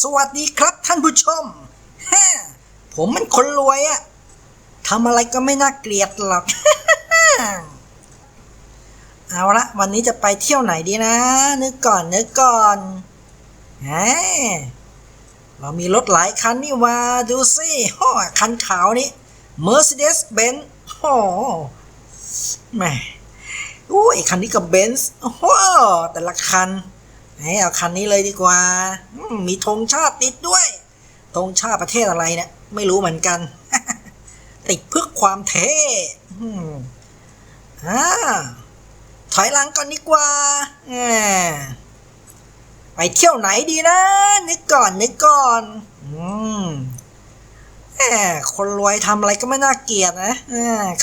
สวัสดีครับท่านผู้ชมฮผมมันคนรวยอะทำอะไรก็ไม่น่าเกลียดหรอก เอาละวันนี้จะไปเที่ยวไหนดีนะ นึกก่อนนึกก่อนแหมเรามีรถหลายคันนี่ว่าดูสิฮ่อคันขาวนี่ Mercedes-Benz โอ้แหม่อุ้ยคันนี้กับเบนซ์โอ้แต่ละคัน ให้เอาคันนี้เลยดีกว่ามมีธงชาติติดด้วยธงชาติประเทศอะไรเนี่ยไม่รู้เหมือนกัน ติดเพื่อความเท่อ่าถอยหลังก่อนดีกว่าไปเที่ยวไหนดีนะ นึกก่อนนึกก่อนอืมแหมคนรวยทำอะไรก็ไม่น่าเกลียดนะ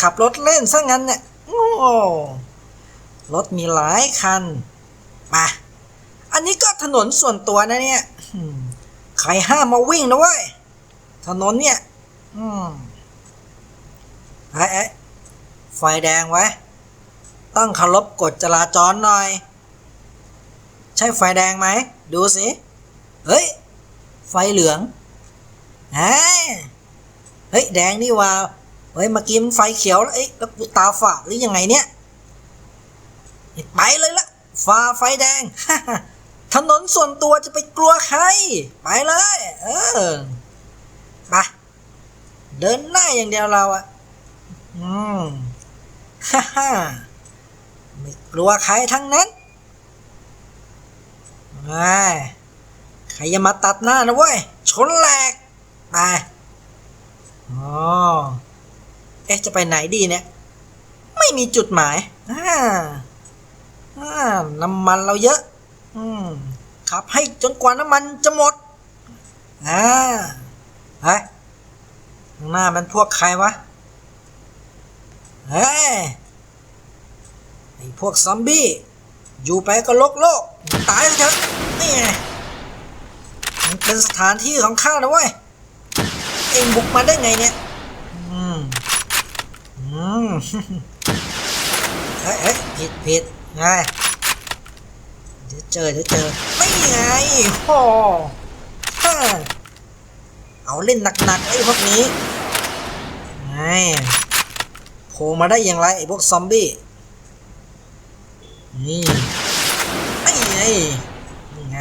ขับรถเล่นซะงั้นเนี่ยโอ้รถมีหลายคัน ถนนส่วนตัวนะเนี่ยใครห้ามมาวิ่งนะเว้ย ถนนเนี่ย อืมไอ้ไอ้ไฟแดงไว้ ต้องเคารพกฎจราจรหน่อย ใช่ไฟแดงไหม ดูสิ เฮ้ย ไฟเหลืองเฮ้ยเฮ้ย แดงนี่ว่า เฮ้ย เมื่อกี้มันไฟเขียวแล้วเอ้ยแล้วกูตาฝาดหรือยังไงเนี่ย ไปเลยละฝ่าไฟแดง ถนนส่วนตัวจะไปกลัวใคร ไปเลย เออไปเดินหน้าอย่างเดียวเราอะอืมฮ่าฮ่าไม่กลัวใครทั้งนั้นไอใครอย่ามาตัดหน้านะเว้ย ชนแหลกไปอ๋อเอ๊ะจะไปไหนดีเนี่ย ไม่มีจุดหมายอ่าอ่าน้ำมันเราเยอะ อืมขับให้จนกว่าน้ำมันจะหมด อ่าเฮ้ยหน้ามันพวกใครวะ เฮ้ย ไอพวกซอมบี้ อยู่ไปก็โลกโลก ตายเถอะ นี่ไงมันเป็นสถานที่ของข้านะเว้ย เองบุกมาได้ไงเนี่ย อืม อืม เฮ้ยเฮ้ยผิดผิดไง เดี๋ยวเจอเดี๋ยวเจอไม่ไงโอ้ฮ่าเอาเล่นหนักๆไอ้พวกนี้ไงโผล่มาได้อย่างไรไอ้พวกซอมบี้นี่ไม่ไงนี่ไง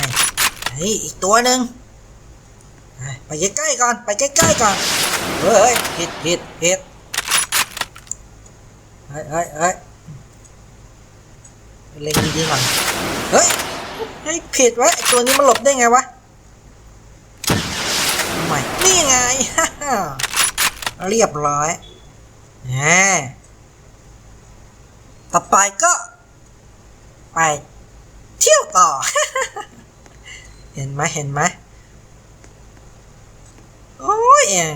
ไอ้อีกตัวหนึ่งไปใกล้ๆก่อนไปใกล้ๆก่อนเฮ้ยผิดผิดผิดเฮ้ยเฮ้ยเฮ้ยเล็งดีๆก่อนเฮ้ย ให้ยผิดวะไอตัวนี้มันหลบได้ไงวะทำไมนี่ไงเรียบร้อยแหมต่อไปก็ ไปเที่ยวต่อ เห็นไหมเห็นไหมโอ้ยเอง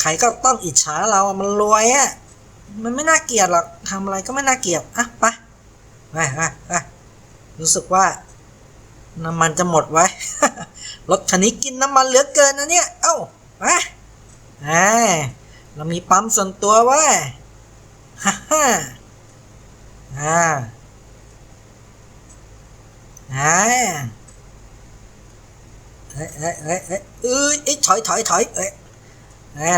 ใครก็ต้องอิจฉาเราอะมันรวยอะมันไม่น่าเกลียดหรอกทำอะไรก็ไม่น่าเกลียดอะไป ไปไปไปรู้สึกว่า น้ำมันจะหมดไว้ รถคันนี้กินน้ำมันเหลือเกินนะเนี่ย เอ้าไปอ่าเรามีปั๊มส่วนตัวไว้ฮ่าฮ่าอ่าอ่าเอ้ยเอ้ยเอ้ยเอ้ยเอ้ยถอยถอยถอยเอ้ย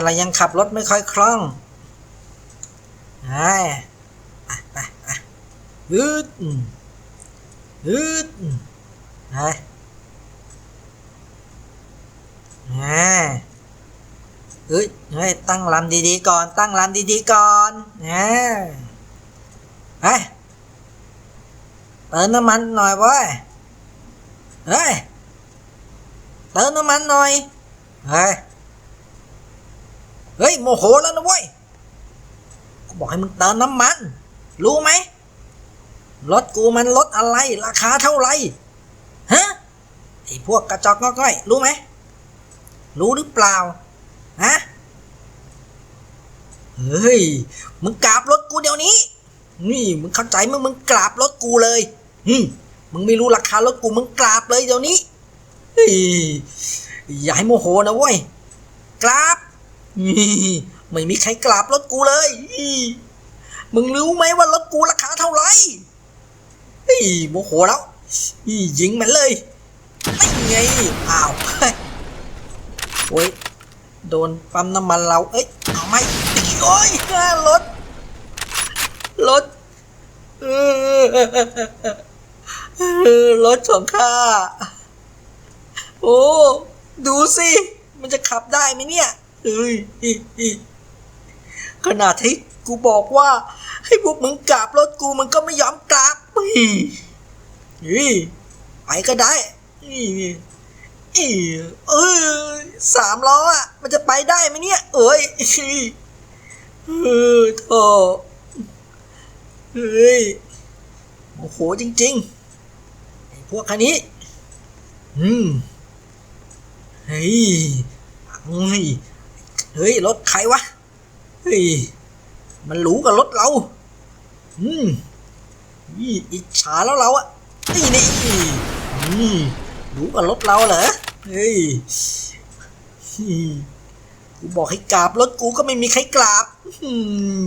เรายังขับรถไม่ค่อยคล่องไปไปไปไป ฮึดฮึดไปอ่าเฮ้ยเฮ้ยตั้งลำดีๆก่อน ตั้งลำดีๆก่อนอ่าไปเติมน้ำมันหน่อยเว้ยเฮ้ยเติมน้ำมันหน่อยเฮ้ยเฮ้ยโมโหแล้วนะเว้ยบอกให้มึงเติมน้ำมัน รู้ไหม รถกูมันรถอะไร ราคาเท่าไหร่ฮะไอพวกกระจอกง่อยรู้ไหมรู้หรือเปล่าฮะเฮ้ยมึงกราบรถกูเดี๋ยวนี้ นี่มึงเข้าใจมึงมึงกราบรถกูเลยฮึมึงไม่รู้ราคารถกูมึงกราบเลยเดี๋ยวนี้เฮ้ยอย่าให้โมโหนะเว้ยกราบไม่มีใครกราบรถกูเลย มึงรู้ไหมว่ารถกูราคาเท่าไหร่ อีโมโหแล้วอียิงมันเลยไม่ไงอ้าวโอ้ยโดนปั๊มน้ำมันเราเอ้ยเอาไหมโอ้ยรถรถเออรถของข้าโอ้ดูสิ มันจะขับได้ไหมเนี่ยเฮ้ยขนาดที่กูบอกว่า ให้พวกมึงกราบรถกูมันก็ไม่ยอมกราบ เฮ้ยเฮ้ยไปก็ได้นี่อีเออสามล้ออะ มันจะไปได้ไหมเนี่ย เอ้ยเออโธ่เฮ้ยโอ้โหจริงๆไอ้พวกคันนี้ อืมเฮ้ยเฮ้ยเฮ้ยรถใครวะเฮ้ยมันหรูกับรถเรา อืม อิจฉาแล้วเราอะนี่นี่นี่รูกับรถเราเหรอเฮ้ยกูบอกให้กราบรถกูก็ไม่มีใครกราบอืม